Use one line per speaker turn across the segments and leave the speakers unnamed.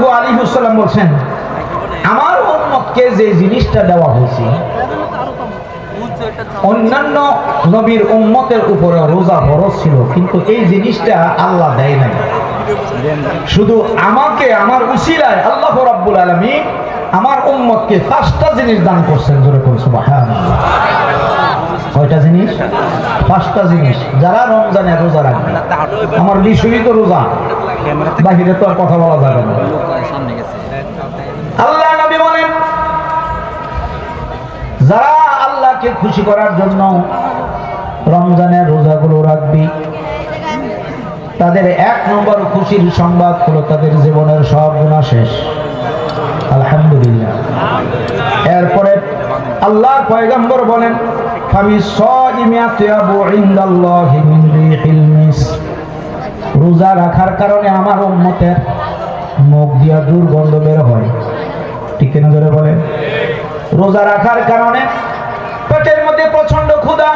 সাল্লাল্লাহু আলাইহি ওয়াসাল্লাম বলছেন, আমার উম্মতকে যে জিনিসটা দেওয়া হয়েছে, অন্যান্য নবীর উম্মতের উপরে রোজা ফরজ ছিল, কিন্তু এই জিনিসটা আল্লাহ দেয় নাই। শুধু আমাকে, আমার উসিলায় আল্লাহ রাব্বুল আলামিন আমার উম্মতকে পাঁচটা জিনিস দান করছেন, জোরে সুবহানাল্লাহ। কয়টা জিনিস? পাঁচটা জিনিস। যারা রমজানে রোজা রাখবে, আমার বিষয়ই রোজা। তো আর কথা বলা যাবে না। আল্লাহ নবী বলেন যারা আল্লাহকে খুশি করার জন্য রমজানের রোজাগুলো রাখবি তাদের এক নম্বর খুশির সংবাদ হলো তাদের জীবনের সব গুণা শেষ। আলহামদুলিল্লাহ। এরপরে আল্লাহ পয়গম্বর বলেন আমি রোজা রাখার কারণে আমার উম্মতের মুখ দিয়া দুর্গন্ধ বের হয়। ঠিক না ধরে রোজা রাখার কারণে পেটের মধ্যে প্রচণ্ড ক্ষুধা,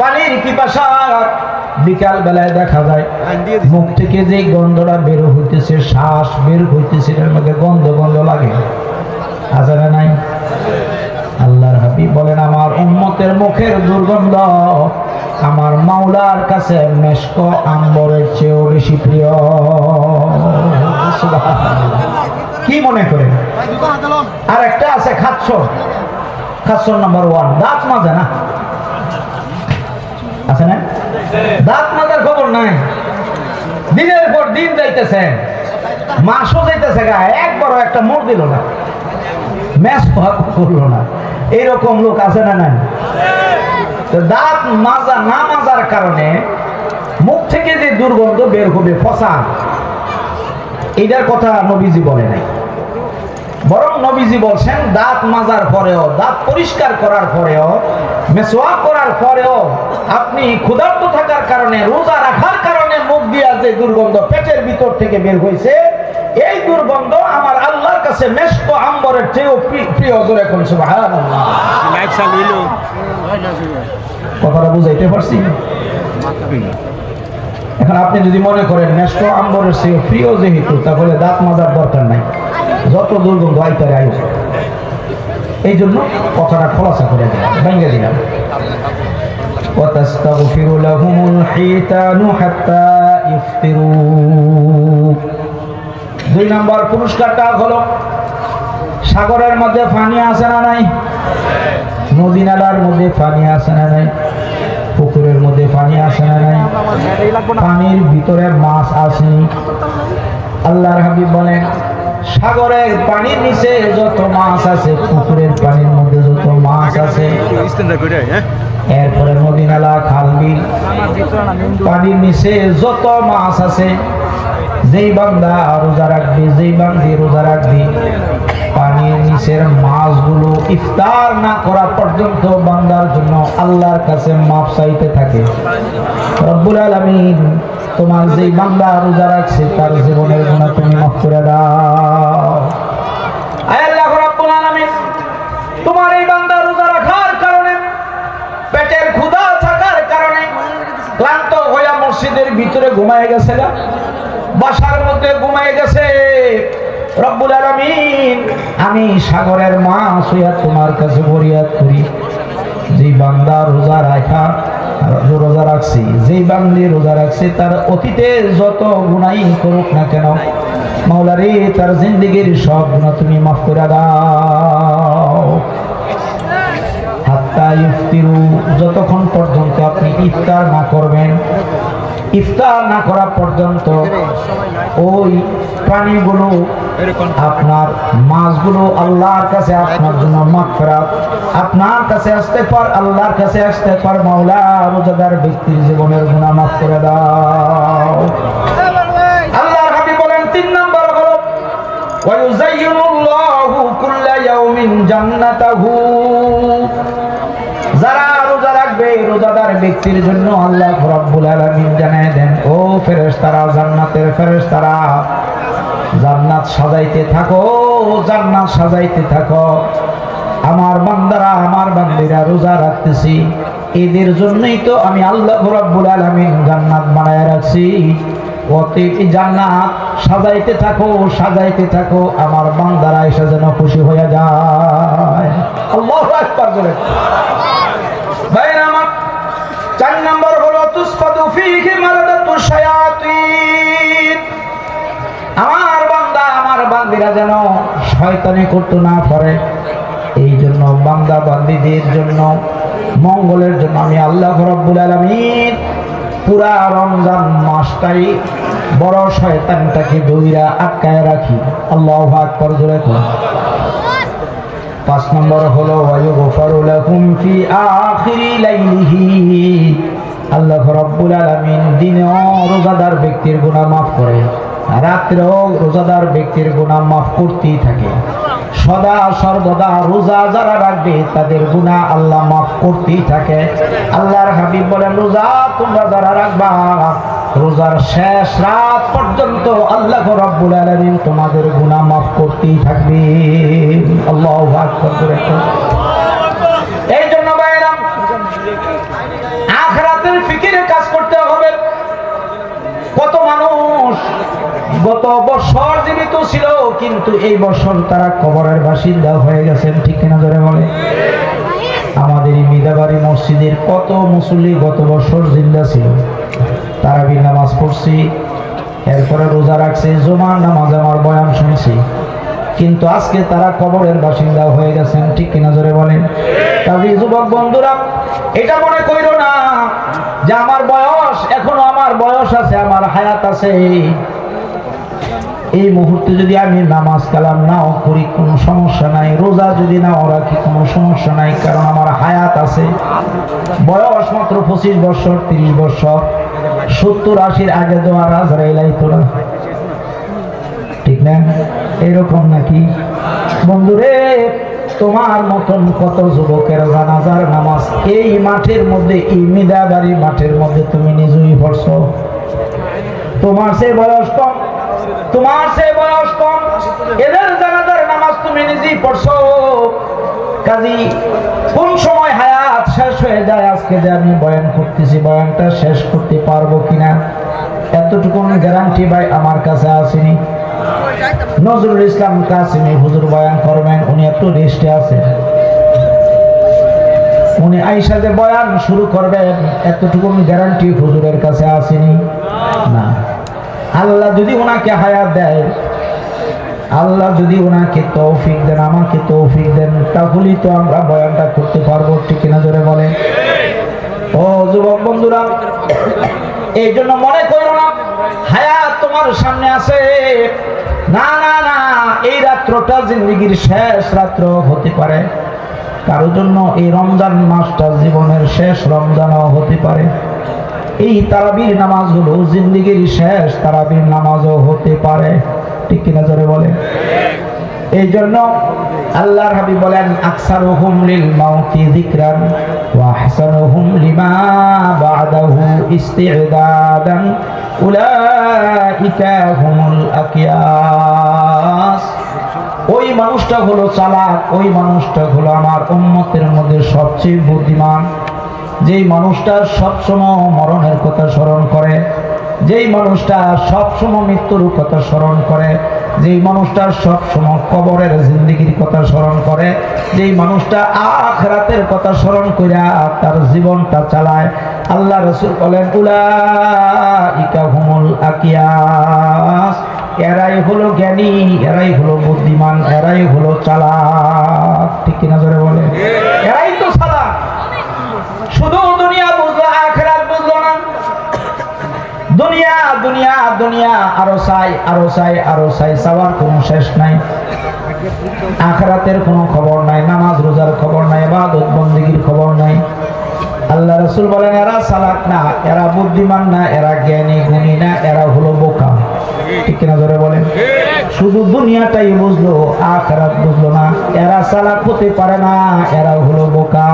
পানির পিপাসা বিকাল বেলায় দেখা যায় মুখ থেকে যে গন্ধটা বের হইতেছে, শ্বাস বের হইতেছে এর মধ্যে গন্ধ গন্ধ লাগে। আছে নাই? আল্লাহর হাবিব বলেন, আমার উম্মতের মুখের দুর্গন্ধ আমার মাওলার কাছে মেশক আম্বরের চেয়েও বেশি প্রিয়। কি মনে করেন? আর একটা আছে খাচ্ছ খাচ্ছ নাম্বার ওয়ান। দাঁত মাজে না? আছে না? দাঁত মাজার খবর নাই। দিনের পর দিন যাইতেছে। মাসও যাইতেছে গা। একবারও একটা মোড় দিল না। ম্যাচ করল না। এইরকম লোক আছে না নাই? দাঁত মাজা না মাজার কারণে মুখ থেকে যে দুর্গন্ধ বের হবে, ফসা। এটার কথা নবীজি বলে নাই। বরং নবীজি বলছেন, দাঁত মাজার পরেও, দাঁত পরিষ্কার করার পরেও, মেসোয়া করার পরেও আপনি ক্ষুধার্ত থাকার কারণে, রোজা রাখার কারণে মুখ দিয়া যে দুর্গন্ধ পেটের ভিতর থেকে বের হয়েছে এই দুর্গন্ধ আমার কাছে মেশক আম্বরের চেয়েও প্রি- প্রিয় ধরে কোন সুবহানাল্লাহ
লাইট চালিয়ে
কথাটা বুঝাইতে পারছি এখন আপনি যদি মনে করেন নেষ্ট আম্বরের সে প্রিয় যেহেতু তাহলে দাঁত মাজার দরকার নাই যত দুর্গন্ধ আইতারে আয়ু এই জন্য কথাটা খোলাসা করে দিলাম ভেঙে দিলাম وتستغفر لهم الحيتان حتى يفطروا দুই নম্বর পুরস্কারটা হলো, সাগরের মধ্যে পানি আছে না নাই? নদী নালার মধ্যে পানি আছে না নাই? পুকুরের মধ্যে পানি আছে না নাই? পানির ভিতরে মাছ আছে। আল্লাহর হাবিব বলেন, সাগরের পানির নিচে যত মাছ আছে, পুকুরের পানির মধ্যে যত মাছ আছে, এরপরে নদী নালা খাল বিল, পানির নিচে যত মাছ আছে যেই বান্দা রোজা রাখবে, যেই বান্দি রোজা রাখবে, পানির নিচের মাছগুলো ইফতার না করা পর্যন্ত বান্দার জন্য আল্লাহর কাছে মাপ চাইতে থাকে। রব্বুল আলামিন, তোমার যেই বান্দা রোজা রাখছে, তার জীবনের গুণা তুমি মাফ করে দাও। তোমার এই বান্দা রোজা রাখার কারণে, পেটের ক্ষুধা থাকার কারণে ক্লান্ত হইয়া মসজিদের ভিতরে ঘুমায় গেছে না? বাসার মধ্যে ঘুমায় গেছে। রব্বুল আলামিন, আমি সাগরের মাছ হইয়া তোমার কাছে ফরিয়াদ করি। যে বান্দা রোজা রাখা, রোজা রাখছি, যেই বান্দি রোজা রাখছে, তার অতীতে যত গুণাই করুক না কেন, মাওলারে, তার জিন্দিগির সব গুণা তুমি মাফ করে দাও। হাত্তা ইফতিরু, যতক্ষণ পর্যন্ত আপনি ইফতার না করবেন ইফতার না করা পর্যন্ত ওই প্রাণীগুলো আপনার মাছগুলো আল্লাহর কাছে, আপনার জন্য মাগফিরাত। আপনার কাছে আসতে পার, আল্লাহর কাছে আসতে পার, মাওলা রোজাদার ব্যক্তির জীবনের গুণা মাফ করে দাও। আল্লাহর হাবিব বলেন, তিন নম্বর হলো ওয়ায়ুজাইয়ুনুল্লাহু কুল্লা ইয়াউমিন জান্নাতাহু। যারা রোজা রাখবে রোজাদার ব্যক্তির জন্য আল্লাহ রব্বুল আলামিন জানায় দেন, ও ফেরেশতারা, জান্নাতের ফেরেশতারা, জান্নাত সাজাইতে থাকো, জান্নাত সাজাইতে থাকো। আমার বান্দারা, আমার বান্দিরা রোজা রাখতেছি। এদের জন্যই তো আমি আল্লাহ রব্বুল আলামিন জান্নাত বানায় রাখছি। এই জান্নাত সাজাইতে থাকো সাজাইতে থাকো, আমার বান্দারা এসে যেন খুশি হয়ে যায়। আমার বান্দা, আমার বান্দিরা যেন শয়তানি করতে না এই জন্য বান্দা জন্য, মঙ্গলের জন্য আমি আল্লাহ রব্বুল আলামিন পুরা রমজান মাসটাই বড় শয়তানটাকে দইরা আটকায় রাখি। আল্লাহ জোরে পাঁচ নম্বর হলো আল্লাহ রাব্বুল দিনেও রোজাদার ব্যক্তির গুনাহ মাফ করে। রাত্রেও রোজাদার ব্যক্তির গুনাহ মাফ করতেই থাকে। সদা, সর্বদা রোজা যারা রাখবে, তাদের গুনাহ আল্লাহ মাফ করতেই থাকে। আল্লাহর হাবিব বলেন, রোজা তোমরা যারা রাখবা, রোজার শেষ রাত পর্যন্ত আল্লাহ রব্বুল আলামিন তোমাদের গুনাহ মাফ করতেই থাকবে। আল্লাহু আকবার করে এই জন্য ভাইরা আখরাতের ফিকিরে কাজ করতে হবে। কত মানুষ গত বছর জীবিত ছিল, কিন্তু এই বছর তারা কবরের বাসিন্দা হয়ে গেছেন, ঠিক কিনা ধরে বলে? আমাদের এই মিদাবাড়ি মসজিদের কত মুসল্লি গত বছর জিন্দা ছিল। তারাবি নামাজ পড়ছি, এরপরে রোজা রাখছে জমা নামাজ আমার বয়ান শুনছি। কিন্তু আজকে তারা কবরের বাসিন্দা হয়ে গেছেন, ঠিক কিনা জোরে বলেন কাজী যুবক বন্ধুরা, এটা মনে কইরো না যে আমার বয়স এখনও আমার বয়স আছে, আমার হায়াত আছে। এই মুহূর্তে যদি আমি নামাজ কালাম নাও করি, কোনো সমস্যা নাই। রোজা যদি নাও রাখি, কোনো সমস্যা নাই, কারণ আমার হায়াত আছে। বয়স মাত্র পঁচিশ বছর, তিরিশ বছর। সত্তর আশির আগে তো আর আজরাইলাই তোরা। ঠিক না? এরকম নাকি? বন্ধুরে, তোমার মতন কত যুবকের জানাজার নামাজ এই মাঠের মধ্যে, এই মিদাবাড়ি মাঠের মধ্যে তুমি নিজেই পড়ছো? তোমার সে বয়স কম। তোমার সে বয়স কম, এদের জানাজার নামাজ তুমি নিজেই পড়ছো। কাজী, কোন সময় হায়াত শেষ হয়ে যায় আজকে যে আমি বয়ান করতেছি, বয়ানটা শেষ করতে পারব কিনা? এতটুকু গ্যারান্টি ভাই আমার কাছে আসেনি। নজরুল ইসলাম কাসিমি হুজুর বয়ান করবেন, উনি একটু রেস্টে আছেন। উনি আইসা যে বয়ান শুরু করবেন, এতটুকু গ্যারান্টি হুজুরের কাছে আসেনি। আল্লাহ যদি ওনাকে হায়াত দেয়, আল্লাহ যদি ওনাকে তৌফিক দেন, আমাকে তৌফিক দেন, তাহলেই তো আমরা বয়ানটা করতে পারব, ঠিক কিনা ধরে বলে ও যুবক বন্ধুরা, এই জন্য মনে করো না, হায়াত তোমার সামনে আছে। না না না, এই রাত্রটা জিন্দগির শেষ রাত্র হতে পারে। কারোর জন্য এই রমজান মাসটা জীবনের শেষ রমজানও হতে পারে। এই তারাবির নামাজগুলো জিন্দগির শেষ তারাবির নামাজও হতে পারে। ঠিক কিনা জোরে বলে এই জন্য আল্লাহর হাবিব বলেন, আকসারুহুম লিল মাউতি যিকরান ওয়া আহসানুহুম লিমা বা'দাহু ইস্তি'দাদান উলাইকা হুমুল আকিয়াস। ওই মানুষটা হলো চালাক, ওই মানুষটা হলো আমার উম্মতের মধ্যে সবচেয়ে বুদ্ধিমান। যেই মানুষটা সবসময় মরণের কথা স্মরণ করে, যেই মানুষটা সবসময় মৃত্যুর কথা স্মরণ করে, যেই মানুষটা সবসময় কবরের জিন্দিগির কথা স্মরণ করে, যেই মানুষটা আখ আখরাতের কথা স্মরণ কইরা তার জীবনটা চালায়, আল্লাহ রসুল বলেন উলা ইকা হুমুল আকিয়াস এরাই হলো জ্ঞানী, এরাই হলো বুদ্ধিমান, এরাই হলো চালাক। আরও চাই আরও চাই আরও চাই, চাওয়ার কোনো শেষ নাই। আখরাতের কোনো খবর নাই, নামাজ, রোজার খবর নাই বাদত বন্দিগির খবর নাই। আল্লাহ রসুল বলেন, এরা চালাক না, এরা বুদ্ধিমান না, এরা জ্ঞানী, গুণী না, এরা হলো বোকা। ঠিক কিনা ধরে বলেন? শুধু দুনিয়াটাই বুঝলো, আখরাত বুঝলো না। এরা চালাক হতে পারে না, এরা হলো বোকা।